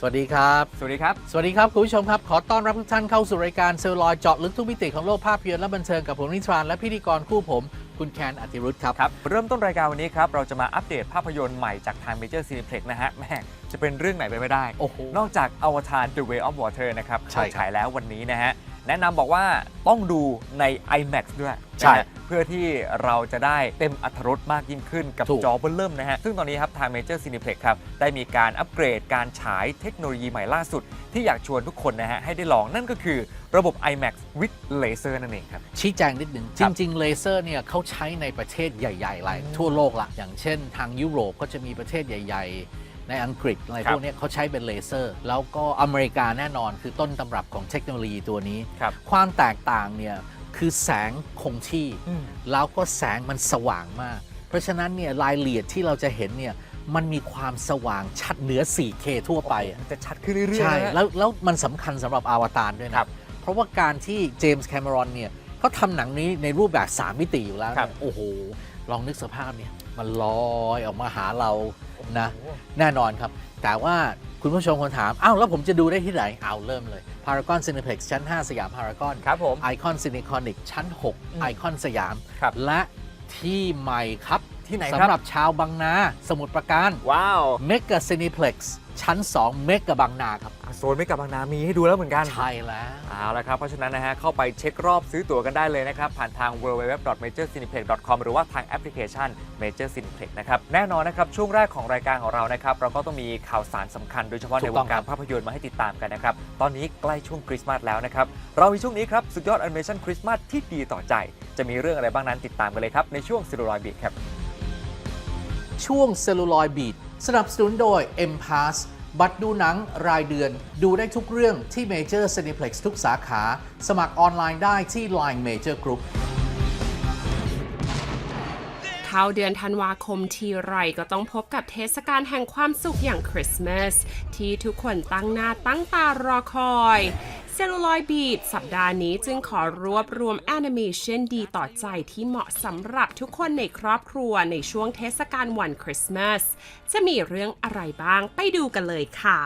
สวัสดีครับ สวัสดีครับ สวัสดีครับ คุณผู้ชมครับ ขอต้อนรับทุกท่านเข้าสู่รายการเซลลอยเจาะลึกทุกมิติของโลกภาพยนตร์และบันเทิงกับผมนิทรานและพิธีกรคู่ผมคุณแคนอติรุธครับ ครับ เริ่มต้นรายการวันนี้ครับ เราจะมาอัปเดตภาพยนตร์ใหม่จากทาง Major Cineplex นะฮะแม่จะเป็นเรื่องไหนไปไม่ได้ โอ้โห นอกจากอวตาร The Way of Water นะครับใช่ครับเข้าฉายแล้ววันนี้นะฮะ แนะนำบอกว่าต้องดูใน IMAX ด้วยใช่นะฮะเพื่อที่เราจะได้เต็มอรรถรสมากยิ่งขึ้นกับถูก จอเบิ้ลเริ่มนะฮะ ซึ่งตอนนี้ครับทาง Major Cineplex ครับ ได้มีการอัปเกรดการฉายเทคโนโลยีใหม่ล่าสุด ที่อยากชวนทุกคนนะฮะ ให้ได้ลองนั่นก็คือระบบ IMAX with Laser นั่นเองครับ ชี้แจงนิดหนึ่งคจรับริง ๆ เลเซอร์เนี่ยเขาใช้ในประเทศใหญ่ ๆ หลายทั่วโลกละอย่างเช่นทางยุโรปก็จะมีประเทศใหญ่ ๆ ในอังกฤษอะไรครับพวกเนี้ยเขาใช้เป็นเลเซอร์ แล้วก็อเมริกาแน่นอนคือต้นตำรับของเทคโนโลยีตัวนี้ครับความแตกต่างเนี่ยคือแสงคงที่อืมแล้วก็แสงมันสว่างมาก เพราะฉะนั้นเนี่ยรายละเอียดที่เราจะเห็นเนี่ยมันมีความสว่างชัดเหนือ 4K ทั่วไปอะมันจะชัดขึ้นเรื่อยๆใช่นะฮะแล้วแล้วมันสำคัญสำหรับอวตารด้วยครันะบเพราะว่าการที่เจมส์แคมเมรอนเนี่ยเขาทำหนังนี้ในรูปแบบ 3 มิติอยู่แล้วครับเนี่ยโอ้โห ลองนึกสภาพเนี่ยมันลอยออกมาหาเรา นะโอ้แน่นอนครับ แต่ว่าคุณผู้ชมคนถาม อ้าว แล้วผมจะดูได้ที่ไหนเอาเริ่มเลย Paragon Cineplex ชั้น 5 สยามพารากอนครับผมไอคอนซินิคอนิกชั้นอืม6ไอคอนสยามครับและที่ใหม่ครับที่ไหนครับสำหรับชาวบางนา สมุทรปราการว้าวเมก a ซินิเพล็กซ์ ชั้น 2 เมกะบางนาครับ โซนไม่กับบางนามีให้ดูแล้วเหมือนกัน ใช่แล้ว เอาละครับ เพราะฉะนั้นนะฮะ เข้าไปเช็ครอบซื้อตั๋วกันได้เลยนะครับ ผ่านทาง www.majorcineplex.com หรือว่าทางแอปพลิเคชัน Major Cineplex นะครับ แน่นอนนะครับ ช่วงแรกของรายการของเรานะครับ เราก็ต้องมีข่าวสารสำคัญโดยเฉพาะถูในกวต้องงการครับ ภาพยนตร์มาให้ติดตามกันนะครับ ตอนนี้ใกล้ช่วงคริสต์มาสแล้วนะครับ เรามีช่วงนี้ครับสุดยอดแอนิเมชันคริสต์มาสที่ดีต่อใจ จะมีเรื่องอะไรบ้างนั้นติดตามกันเลยครับในช่วงซิลลอยบีครับ ช่วงเซลลูลอยบีด สนับสนุนโดย M Pass บัตรดูหนังรายเดือน ดูได้ทุกเรื่องที่ Major Cineplex ทุกสาขา สมัครออนไลน์ได้ที่ Line Major Group เข้าเดือนธันวาคมทีไรก็ต้องพบกับเทศกาลแห่งความสุขอย่างคริสต์มาสที่ทุกคนตั้งหน้าตั้งตารอคอย ซลลูลอยบีดสัปดาห์นี้จึงขอรวบรวมแอนิเมชันดีต่อใจที่เหมาะสำหรับทุกคนในครอบครัวในช่วงเทศกาลวันคริสต์มาส จะมีเรื่องอะไรบ้างไปดูกันเลยค่ะ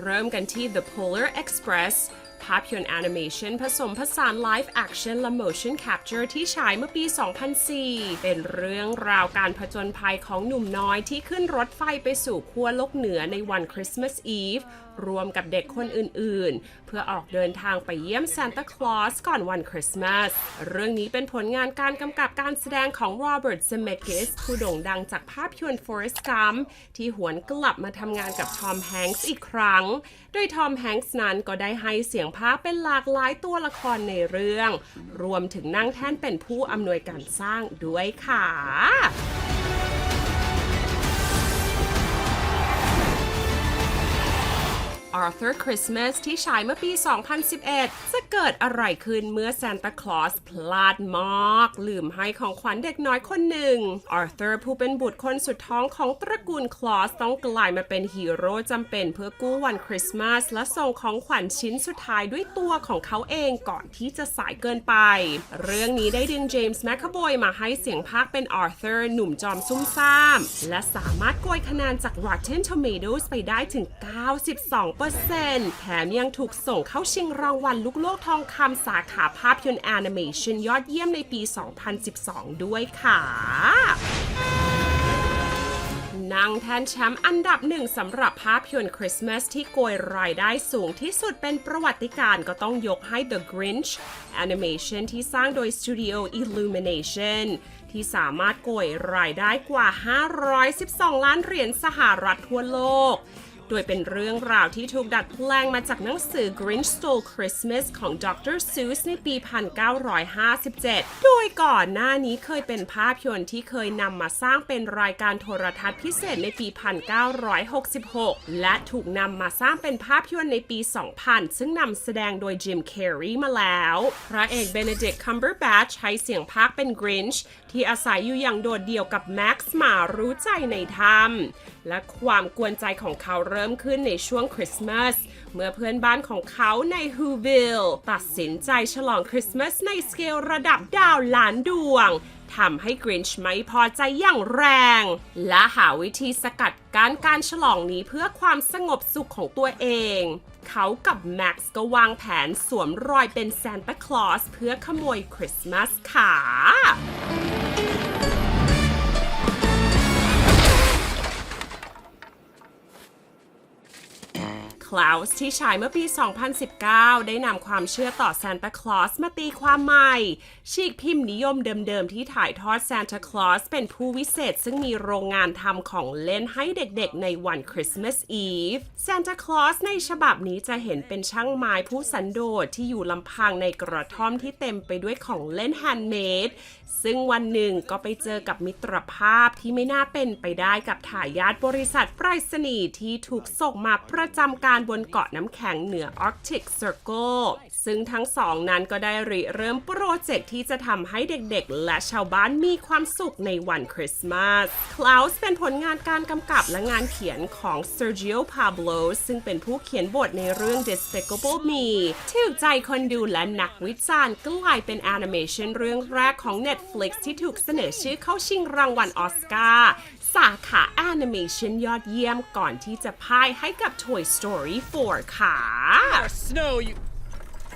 เริ่มกันที่ The Polar Express ภาพยนตร์แอนิเมชันผสมผสาน Live Action และ Motion Capture ที่ฉายเมื่อปี 2004 เป็นเรื่องราวการผจญภัยของหนุ่มน้อยที่ขึ้นรถไฟไปสู่ขั้วโลกเหนือในวันคริสต์มาสอีฟ รวมกับเด็กคนอื่นๆ เพื่อออกเดินทางไปเยี่ยมซานตาคลอสก่อนวันคริสต์มาส เรื่องนี้เป็นผลงานการกำกับการแสดงของโรเบิร์ต z เมกิสผู้โด่งดังจากภาพยนตร์ Forrest Gump ที่หวนกลับมาทำงานกับทอมแฮงค์อีกครั้ง โดยทอมแฮงค์นั้นก็ได้ให้เสียงภาคเป็นหลากหลายตัวละครในเรื่อง รวมถึงนั่งแท่นเป็นผู้อำนวยการสร้างด้วยค่ะ Arthur Christmas ที่ฉายเมื่อปี 2011 จะเกิดอะไรขึ้นเมื่อซานตาคลอสพลาดมากลืมให้ของขวัญเด็กน้อยคนหนึ่ง Arthur ผู้เป็นบุตรคนสุดท้องของตระกูลคลอสต้องกลายมาเป็นฮีโร่จำเป็นเพื่อกู้วันคริสต์มาสและส่งของขวัญชิ้นสุดท้ายด้วยตัวของเขาเองก่อนที่จะสายเกินไป เรื่องนี้ได้ดึงเจมส์แมคคาบอยมาให้เสียงพากเป็น Arthur หนุ่มจอมซุ่มซ่าม และสามารถโกยคะแนนจาก Rotten Tomatoes ไปได้ถึง 92%แถมยังถูกส่งเข้าชิงรางวัลลูกโลกทองคำสาขาภาพยนตร์แอนิเมชันยอดเยี่ยมในปี 2012 ด้วยค่ะนั่งแทนแชมป์อันดับหนึ่งสำหรับภาพยนตร์คริสต์มาสที่โกยรายได้สูงที่สุดเป็นประวัติการ์ก็ต้องยกให้ The Grinch Animation ที่สร้างโดย Studio Illumination ที่สามารถโกยรายได้กว่า 512 ล้านเหรียญสหรัฐทั่วโลก โดยเป็นเรื่องราวที่ถูกดัดแปลงมาจากหนังสือ Grinch Stole Christmas ของ Dr. Seuss ในปี 1957 โดยก่อนหน้านี้เคยเป็นภาพยนตร์ที่เคยนำมาสร้างเป็นรายการโทรทัศน์พิเศษในปี 1966 และถูกนำมาสร้างเป็นภาพยนตร์ในปี 2000 ซึ่งนำแสดงโดย Jim Carrey มาแล้ว พระเอก Benedict Cumberbatch ใช้เสียงพากเป็น Grinch ที่อาศัยอยู่อย่างโดดเดี่ยวกับ Max หมารู้ใจในถ้ำและความกวนใจของเขาเริ่มขึ้นในช่วงคริสต์มาสเมื่อเพื่อนบ้านของเขาในฮูวิลตัดสินใจฉลองคริสต์มาสในสเกลระดับดาวล้านดวงทำให้กรินช์ไม่พอใจอย่างแรง และหาวิธีสกัดกั้นการฉลองนี้เพื่อความสงบสุขของตัวเอง เขากับแม็กซ์ก็วางแผนสวมรอยเป็นซานตาคลอสเพื่อขโมยคริสต์มาสค่ะ คลาวส์ที่ฉายเมื่อปี 2019 ได้นำความเชื่อต่อซานตาคลอสมาตีความใหม่ ฉีกพิมพ์นิยมเดิมๆ ที่ถ่ายทอดซานตาคลอสเป็นผู้วิเศษ ซึ่งมีโรงงานทำของเล่นให้เด็กๆ ในวันคริสต์มาสอีฟซานตาคลอสในฉบับนี้จะเห็นเป็นช่างไม้ผู้สันโดษที่อยู่ลำพังในกระท่อมที่เต็มไปด้วยของเล่นแฮนด์เมดซึ่งวันหนึ่งก็ไปเจอกับมิตรภาพที่ไม่น่าเป็นไปได้กับทายาทบริษัทไปรษณีย์ที่ถูกส่งมาประจำการบนเกาะน้ำแข็งเหนือ Arctic Circle ซึ่งทั้งสองนั้นก็ได้ริเริ่มโปรเจกต์ที่จะทำให้เด็กๆ และชาวบ้านมีความสุขในวันคริสต์มาส Klaus เป็นผลงานการกำกับและงานเขียนของ Sergio Pablo ซึ่งเป็นผู้เขียนบทในเรื่อง Despicable Me ที่ถูกใจคนดูและนักวิจารณ์กลายเป็นแอนิเมชันเรื่องแรกของ Netflix ที่ถูกเสนอชื่อเข้าชิงรางวัลออสการ์ สาขาแอนิเมชันยอดเยี่ยมก่อนที่จะพ่ายให้กับ Toy Story 4 ค่ะ Snow, you.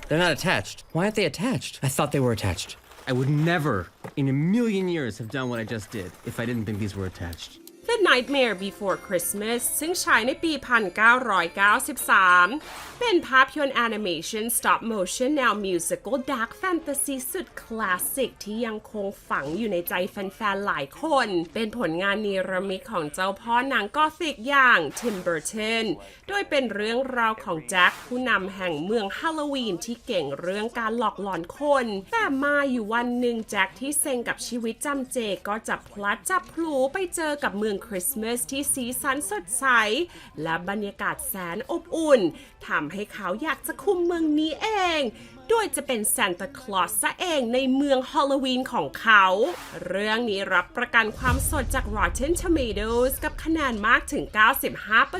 They're not attached. Why aren't they attached? I thought they were attached. I would never, in a million years, have done what I just did if I didn't think these were attached. The Nightmare Before Christmas ซึ่งฉายในปี 1993 เป็นภาพยนตร์แอนิเมชัน stop motion แนวมิวสิค l dark fantasy สุดคลาสสิกที่ยังคงฝังอยู่ในใจแฟนๆ หลายคน เป็นผลงานนิรมิตของเจ้าพ่อหนังกอธิกอย่าง Tim Burton โดยเป็นเรื่องราวของแจ็คผู้นำแห่งเมืองฮาโลวีนที่เก่งเรื่องการหลอกหลอนคน แต่มาอยู่วันหนึ่งแจ็คที่เซ็งกับชีวิตจำเจก็จับพลัดจับพลูไปเจอกับเมืองคริสต์มาสที่สีสันสดใส และบรรยากาศแสนอบอุ่นทำให้เขาอยากจะคุมเมืองนี้เอง โดยจะเป็นซานตาคลอสซะเองในเมืองฮอลลวีนของเขา เรื่องนี้รับประกันความสดจาก Rotten Tomatoes กับคะแนนมากถึง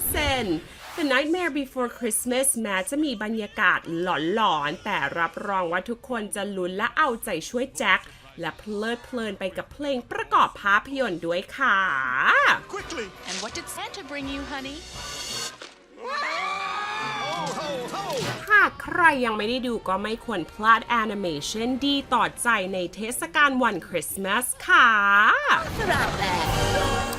95% The Nightmare Before Christmas แม้จะมีบรรยากาศหลอนๆ แต่รับรองว่าทุกคนจะลุ้นและเอาใจช่วยแจ็ค และเพลิดเพลินไปกับเพลงประกอบภาพยนตร์ด้วยค่ะ And what did Santa bring you, honey? หากใครยังไม่ได้ดูก็ไม่ควรพลาดแอนิเมชันดีต่อใจในเทศกาลวันคริสต์มาสค่ะ About that.